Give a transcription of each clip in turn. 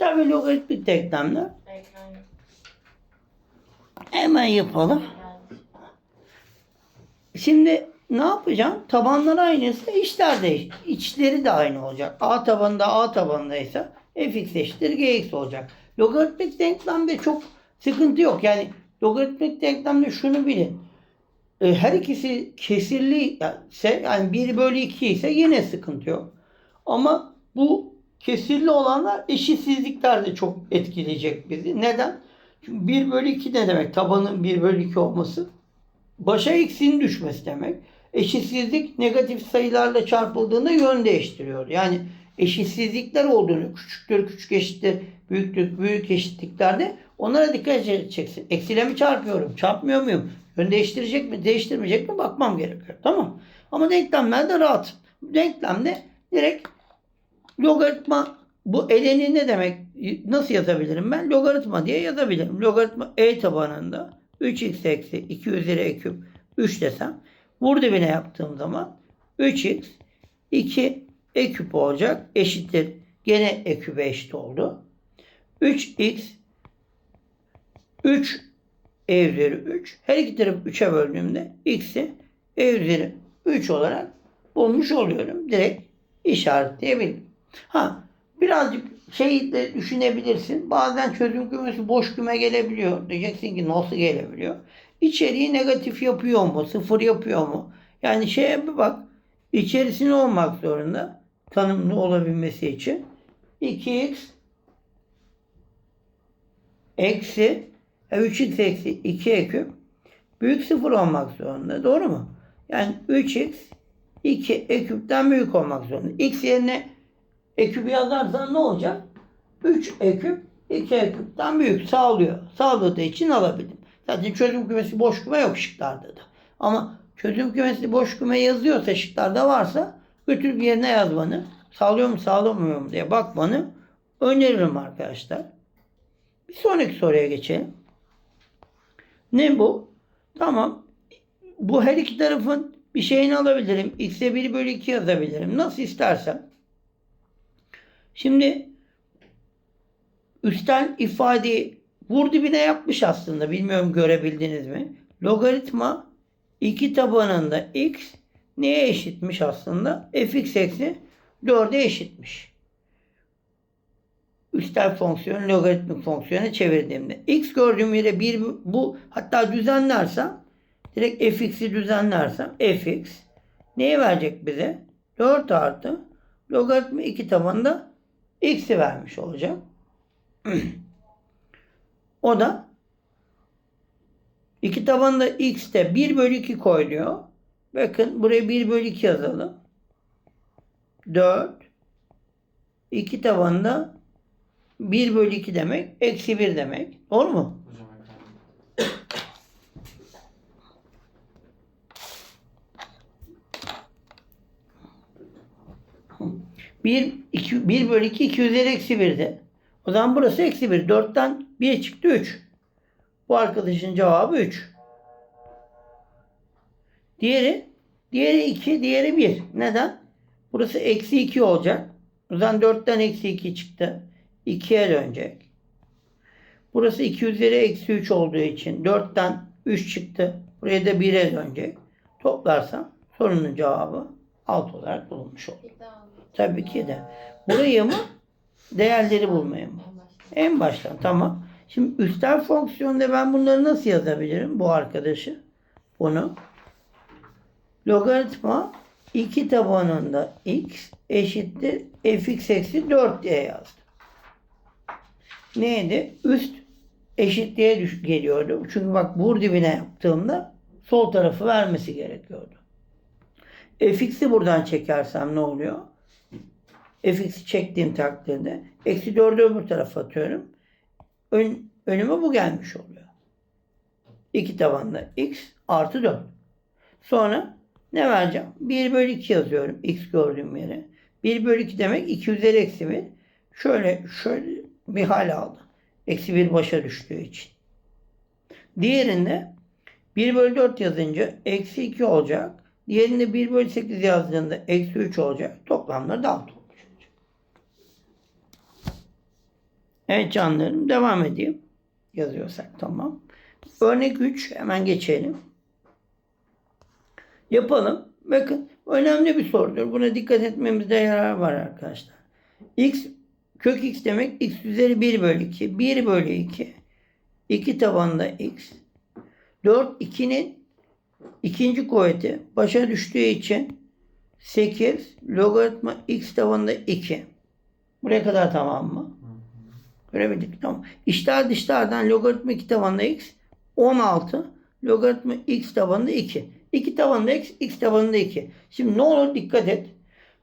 İşler ve logaritmik denklemler. Hemen yapalım. Şimdi ne yapacağım? Tabanlar aynıysa içler de içleri de aynı olacak. A tabanında A tabanındaysa fx eşittir gx olacak. Logaritmik denklemde çok sıkıntı yok. Yani logaritmik denklemde şunu bilin. E, Her ikisi kesirli ise yani 1 bölü 2 ise yine sıkıntı yok. Ama bu kesirli olanlar eşitsizlikler de çok etkileyecek bizi. Neden? Çünkü 1 bölü 2 ne demek? Tabanın 1 bölü 2 olması başa x'in düşmesi demek. Eşitsizlik negatif sayılarla çarpıldığında yön değiştiriyor. Yani eşitsizlikler olduğunu küçüktür, küçük eşittir, büyüktür, büyük eşitliklerde onlara dikkat edeceksin. Eksiyle mi çarpıyorum, çarpmıyor muyum? Yön değiştirecek mi, değiştirmeyecek mi bakmam gerekiyor. Tamam. Ama denklemlerde rahat. Denklemde direkt logaritma bu eleni ne demek? Nasıl yazabilirim ben? Logaritma diye yazabilirim. Logaritma e tabanında 3x eksi 2 üzeri e küp 3 desem vur dibine yaptığım zaman 3x 2 e küp olacak. Eşittir. Gene e küpe eşit oldu. 3x 3 e üzeri 3. Her iki tarafı 3'e böldüğümde x'i e üzeri 3 olarak bulmuş oluyorum. Direkt işaretleyebilirim. Ha birazcık şey de düşünebilirsin. Bazen çözüm kümesi boş küme gelebiliyor. Diyeceksin ki nasıl gelebiliyor? İçeriği negatif yapıyor mu? Sıfır yapıyor mu? Yani şeye bir bak. İçerisi ne olmak zorunda? Tanımlı olabilmesi için. 2x eksi e, 3x eksi 2 e küp büyük sıfır olmak zorunda. Doğru mu? Yani 3x 2 e küpten büyük olmak zorunda. x yerine e küpü yazarsan ne olacak? 3 e küp 2 e küpten büyük sağlıyor. Sağladığı için alabildim. Zaten çözüm kümesi boş küme yok şıklarda da. Ama çözüm kümesi boş küme yazıyorsa şıklarda varsa götürüp yerine yazmanı sağlıyor mu sağlamıyor mu diye bakmanı öneririm arkadaşlar. Bir sonraki soruya geçelim. Ne bu? Tamam. Bu her iki tarafın bir şeyini alabilirim. X'e 1 bölü 2 yazabilirim. Nasıl istersem. Şimdi üstten ifadeyi vur dibine yapmış aslında. Bilmiyorum görebildiniz mi? Logaritma 2 tabanında x neye eşitmiş aslında? fx eksi 4'e eşitmiş. Üstel fonksiyon logaritmik fonksiyona çevirdiğimde. x gördüğüm yere bir bu hatta düzenlersem direkt fx'i düzenlersem fx neye verecek bize? 4 artı logaritma 2 tabanında x'i vermiş olacak. o da 2 tabanında x'te 1 bölü 2 koyuyor. Bakın buraya 1 bölü 2 yazalım. 4 2 tabanında 1 bölü 2 demek. Eksi 1 demek. Doğru mu? Hocam ekran. 1, 2, 1 bölü 2 2 üzeri eksi 1'de. O zaman burası eksi 1. 4'ten 1 çıktı 3. Bu arkadaşın cevabı 3. Diğeri diğeri 2, diğeri 1. Neden? Burası eksi 2 olacak. O zaman 4'ten eksi 2 çıktı. 2'ye dönecek. Burası 2 üzeri eksi 3 olduğu için 4'ten 3 çıktı. Buraya da 1'e dönecek. Toplarsam sorunun cevabı 6 olarak bulunmuş olur. Tabii ki de. Burayı mı? Değerleri bulmaya mı? En baştan tamam. Şimdi üstel fonksiyonda ben bunları nasıl yazabilirim? Bu arkadaşı. Bunu. Logaritma 2 tabanında x eşittir fx eksi 4 diye yazdım. Neydi? Üst eşitliğe düş geliyordu. Çünkü bak bur dibine yaptığımda sol tarafı vermesi gerekiyordu. fx'i buradan çekersem ne oluyor? Fx'i çektiğim takdirde eksi 4'ü öbür tarafa atıyorum. Ön, önüme bu gelmiş oluyor. 2 tabanında x artı 4. Sonra ne vereceğim? 1 bölü 2 yazıyorum x gördüğüm yere. 1 bölü 2 demek 2 üzeri eksi 1. Şöyle şöyle bir hal aldı. Eksi 1 başa düştüğü için. Diğerinde 1 bölü 4 yazınca eksi 2 olacak. Diğerinde 1 bölü 8 yazdığında eksi 3 olacak. Toplamları da 6 olmuş olacak. Evet canlarım devam edeyim. Yazıyorsak tamam. Örnek 3 hemen geçelim. Yapalım. Bakın önemli bir sorudur. Buna dikkat etmemizde yarar var arkadaşlar. X kök x demek x üzeri 1 bölü 2. 1 bölü 2. 2 tabanında x. 4 2'nin ikinci kuvveti başa düştüğü için 8 logaritma x tabanında 2. Buraya kadar tamam mı? Görebildik tamam. İşler dışlardan logaritma 2 tabanında x 16 logaritma x tabanında 2. 2 tabanında x, x tabanında 2. Şimdi ne olur dikkat et.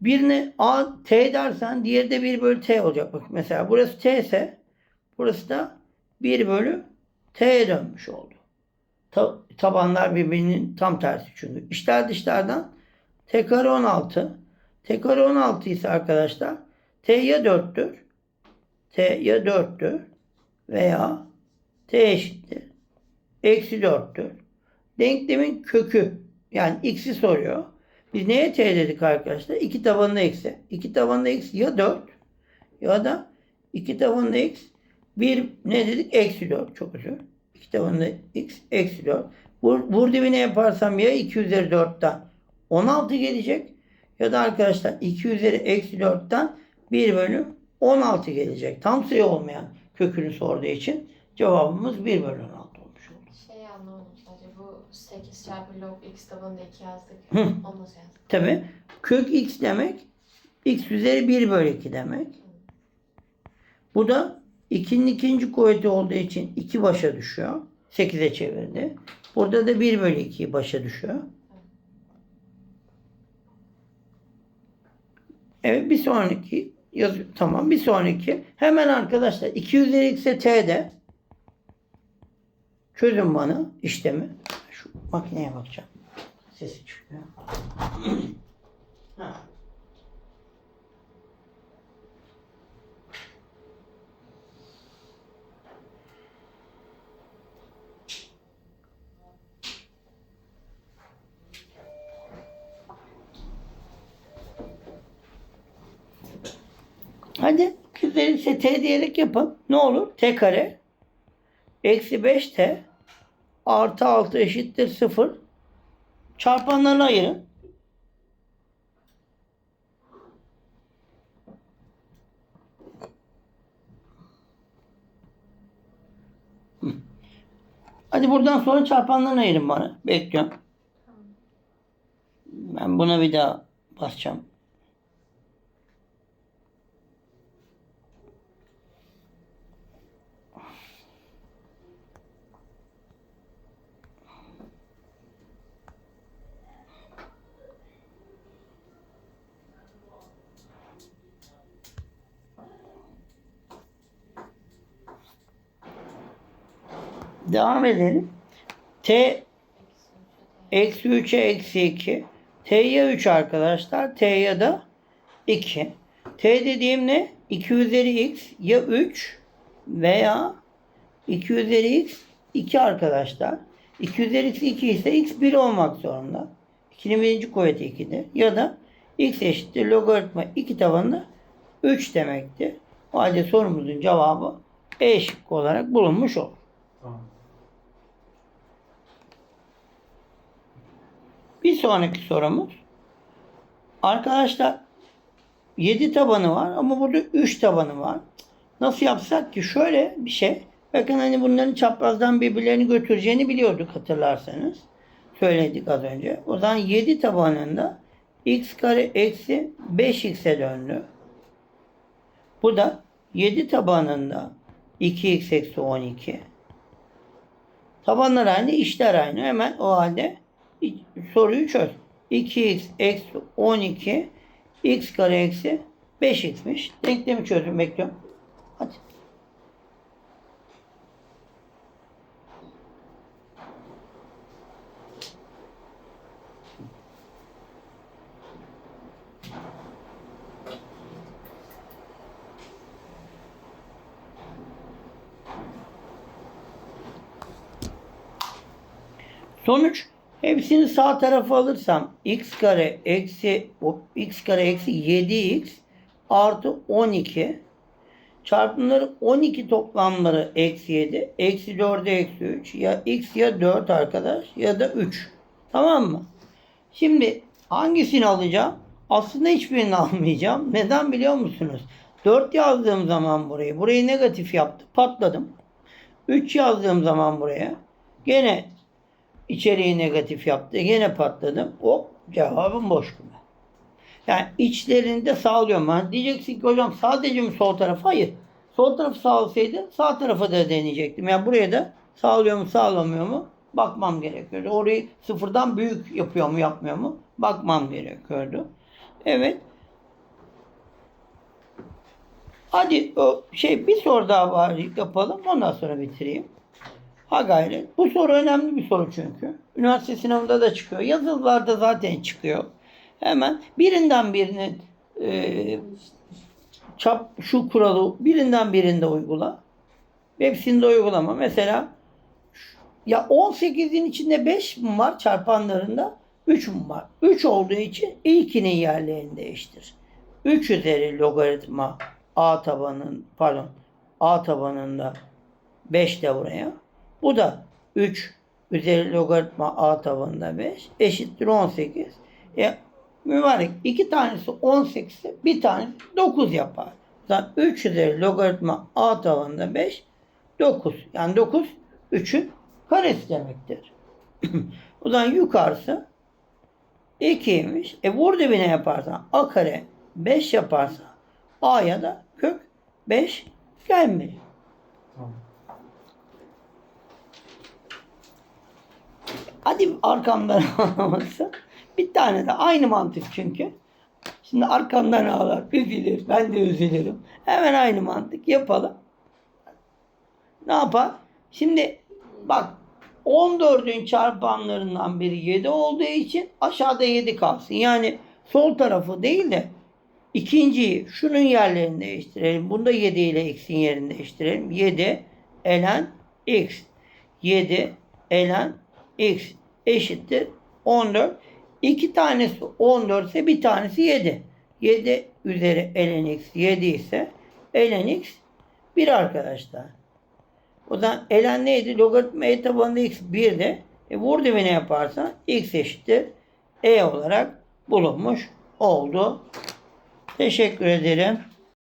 Birine a t dersen diğeri de 1 bölü t olacak. Bak mesela burası t ise burası da 1 bölü t'ye dönmüş oldu. Ta- tabanlar birbirinin tam tersi çünkü. İşler dışlardan t kare 16. t kare 16 ise arkadaşlar t ya 4'tür t ya 4'tür veya t eşittir. Eksi 4'tür. Denklemin kökü yani x'i soruyor. Biz neye t dedik arkadaşlar? 2 tabanında eksi. 2 tabanında x ya 4 ya da 2 tabanında x 1 ne dedik? Eksi 4. Çok özür. 2 tabanında x eksi 4. Vur, vur dibine yaparsam ya 2 üzeri 4'ten 16 gelecek ya da arkadaşlar 2 üzeri eksi 4'ten 1 bölü 16 gelecek. Tam sayı olmayan kökünü sorduğu için cevabımız 1 bölü 16 olmuş oldu. Şey anlamadım sadece bu 8 çarpı log x tabanında 2 yazdık. Hı. Onu nasıl yazdık? Tabi kök x demek x üzeri 1 bölü 2 demek. Bu da 2'nin ikinci kuvveti olduğu için 2 başa düşüyor. 8'e çevirdi. Burada da 1 bölü 2 başa düşüyor. Evet bir sonraki yazıyor. Tamam bir sonraki. Hemen arkadaşlar 2 üzeri x'e t'de çözün bana işlemi. Şu makineye bakacağım. Sesi çıkıyor. Ha. Hadi küzleri ise t diyerek yapın. Ne olur? t kare eksi 5t artı 6 eşittir 0. Çarpanlarını ayırın. Hadi buradan sonra çarpanlarını ayırın bana. Bekliyorum. Ben buna bir daha basacağım. Devam edelim. T eksi 3'e eksi 2. T'ye 3 arkadaşlar. T'ye da 2. T dediğim ne? 2 üzeri x ya 3 veya 2 üzeri x 2 arkadaşlar. 2 üzeri x 2 ise x 1 olmak zorunda. 2'nin birinci kuvveti 2'dir. Ya da x eşittir logaritma 2 tabanında 3 demektir. O halde sorumuzun cevabı E şıkkı olarak bulunmuş olur. Tamam. Bir sonraki sorumuz. Arkadaşlar 7 tabanı var ama burada 3 tabanı var. Nasıl yapsak ki? Şöyle bir şey. Bakın hani bunların çaprazdan birbirlerini götüreceğini biliyorduk hatırlarsanız. Söyledik az önce. O zaman 7 tabanında x kare eksi 5x'e döndü. Bu da 7 tabanında 2x eksi 12. Tabanlar aynı, işler aynı. Hemen o halde soruyu çöz. 2x eksi 12 x kare eksi 5x'miş. Denklemi çözüm bekliyorum. Hadi. Sonuç hepsini sağ tarafa alırsam x kare eksi x kare eksi 7x artı 12 Çarpımları 12 toplamları eksi 7. Eksi 4'e eksi 3. Ya x ya 4 arkadaş ya da 3. Tamam mı? Şimdi hangisini alacağım? Aslında hiçbirini almayacağım. Neden biliyor musunuz? 4 yazdığım zaman burayı, burayı negatif yaptı. Patladım. 3 yazdığım zaman buraya gene içeriği negatif yaptı. Gene patladım. Hop cevabım boş küme. Yani içlerinde sağlıyorum. Yani diyeceksin ki hocam sadece mi sol taraf? Hayır. Sol tarafı sağlasaydı sağ tarafa da deneyecektim. Yani buraya da sağlıyor mu sağlamıyor mu bakmam gerekiyordu. Orayı sıfırdan büyük yapıyor mu yapmıyor mu bakmam gerekiyordu. Evet. Hadi o şey bir soru daha var yapalım ondan sonra bitireyim. Ha gayret. Bu soru önemli bir soru çünkü. Üniversite sınavında da çıkıyor. Yazılılarda zaten çıkıyor. Hemen birinden birinin e, çap şu kuralı birinden birinde uygula. Hepsinde uygulama. Mesela ya 18'in içinde 5 mi var çarpanlarında? 3 mü var? 3 olduğu için ilkinin yerlerini değiştir. 3 üzeri logaritma a tabanın pardon a tabanında 5 de buraya. Bu da 3 üzeri logaritma a tabanında 5 eşittir 18. E, mübarek iki tanesi 18 ise bir tanesi 9 yapar. O zaman 3 üzeri logaritma a tabanında 5 9. Yani 9 3'ün karesi demektir. o zaman yukarısı 2'ymiş. E vur dibine yaparsan a kare 5 yaparsa a'ya da kök 5 gelmeli. Tamam. Hadi arkamdan ağlaması. Bir tane de aynı mantık çünkü. Şimdi arkamdan ağlar, üzülür. Ben de üzülürüm. Hemen aynı mantık yapalım. Ne yapar? Şimdi bak 14'ün çarpanlarından biri 7 olduğu için aşağıda 7 kalsın. Yani sol tarafı değil de ikinciyi şunun yerlerini değiştirelim. Bunda 7 ile x'in yerini değiştirelim. 7 elen x. 7 elen x eşittir 14. İki tanesi 14 ise bir tanesi 7. 7 üzeri ln x 7 ise ln x 1 arkadaşlar. O zaman ln neydi? Logaritma e tabanında x 1 de e, vur dibine yaparsan x eşittir e olarak bulunmuş oldu. Teşekkür ederim.